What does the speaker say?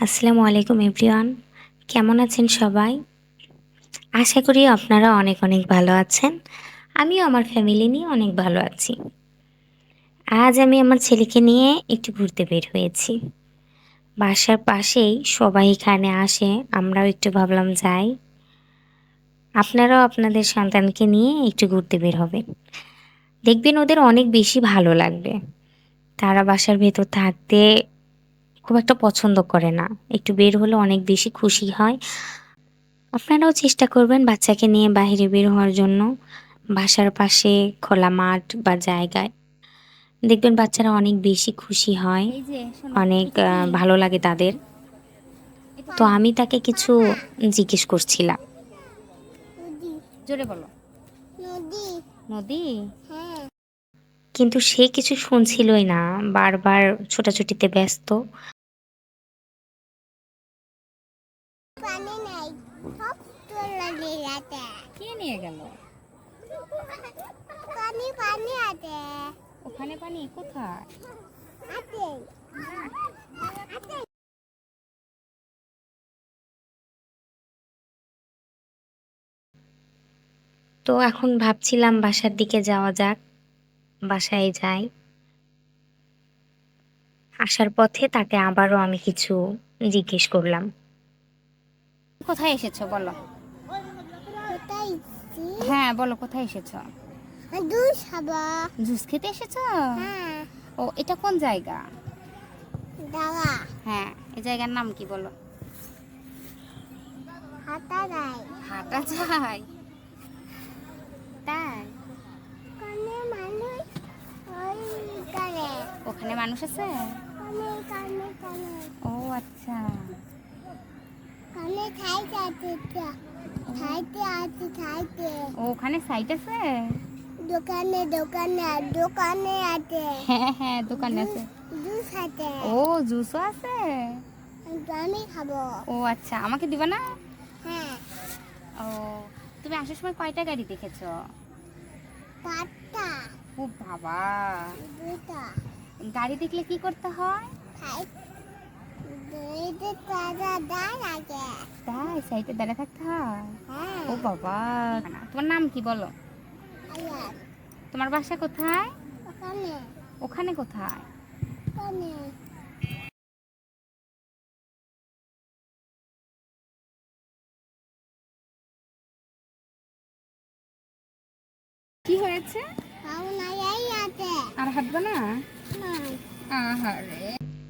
আসসালামু আলাইকুম এভরিওয়ান। কেমন আছেন সবাই? আশা করি আপনারা অনেক অনেক ভালো আছেন। আমিও আমার ফ্যামিলি নিয়ে অনেক ভালো আছি। আজ আমি আমার ছেলেকে নিয়ে একটু ঘুরতে বের হয়েছি। বাসার পাশেই সবাই এখানে আসে, আমরাও একটু ভাবলাম যাই। আপনারাও আপনাদের সন্তানকে নিয়ে একটু ঘুরতে বের হবেন। দেখবেন ওদের অনেক বেশি ভালো লাগবে। তারা বাসার ভেতর থাকতে খুব একটা পছন্দ করে না। একটু বের হলে অনেক বেশি খুশি হয়। আপনারাও চেষ্টা করবেন বাচ্চাকে নিয়ে বাইরে বের হওয়ার জন্য। বাসার পাশে খোলা মাঠ বা জায়গায়। দেখবেন বাচ্চারা অনেক বেশি খুশি হয়। অনেক আহ, ভালো লাগে তাদের। তো আমি তাকে কিছু জিজ্ঞেস করছিলাম। জোরে বলো। নদী। নদী? হ্যাঁ। কিন্তু সে কিছু শুনছিলই না। বারবার ছোটাছুটিতে ব্যস্ত। তো এখন ভাবছিলাম বাসার দিকে যাওয়া যাক, বাসায় যাই। আসার পথে তাকে আবারও আমি কিছু জিজ্ঞেস করলাম। কোথায় এসেছ বলো? হ্যাঁ বলো কোথায় এসেছ? জুস খেতে এসেছ? হ্যাঁ। ও এটা কোন জায়গা? হ্যাঁ এই জায়গার নাম কি বলো? হাতা দেয় হাটা যায় তাই ওখানে মানুষ আছে? ও আচ্ছা কানে খাইতে আছে তো। খাইতে আছে খাইতে ও ওখানে সাইট আছে? দোকানে দোকানে দোকানে আছে। হ্যাঁ হ্যাঁ দোকানে আছে। জুস আছে। ও জুসও আছে? আমি খাব। ও আচ্ছা আমাকে দিবা না? হ্যাঁ। ও তুমি আসার সময় কয়টা গাড়ি দেখেছ? পাঁচটা। ও বাবা। দুইটা। গাড়ি দেখলে কি করতে হয়? তাই সাইডে দাঁড়িয়ে থাকতে হয়। হ্যাঁ। ও বাবা। তোমার নাম কি বলো? তোমার বাসা কোথায়? ওখানে। কোথায়? কি হয়েছে? আর হাঁটবে না। আহারে।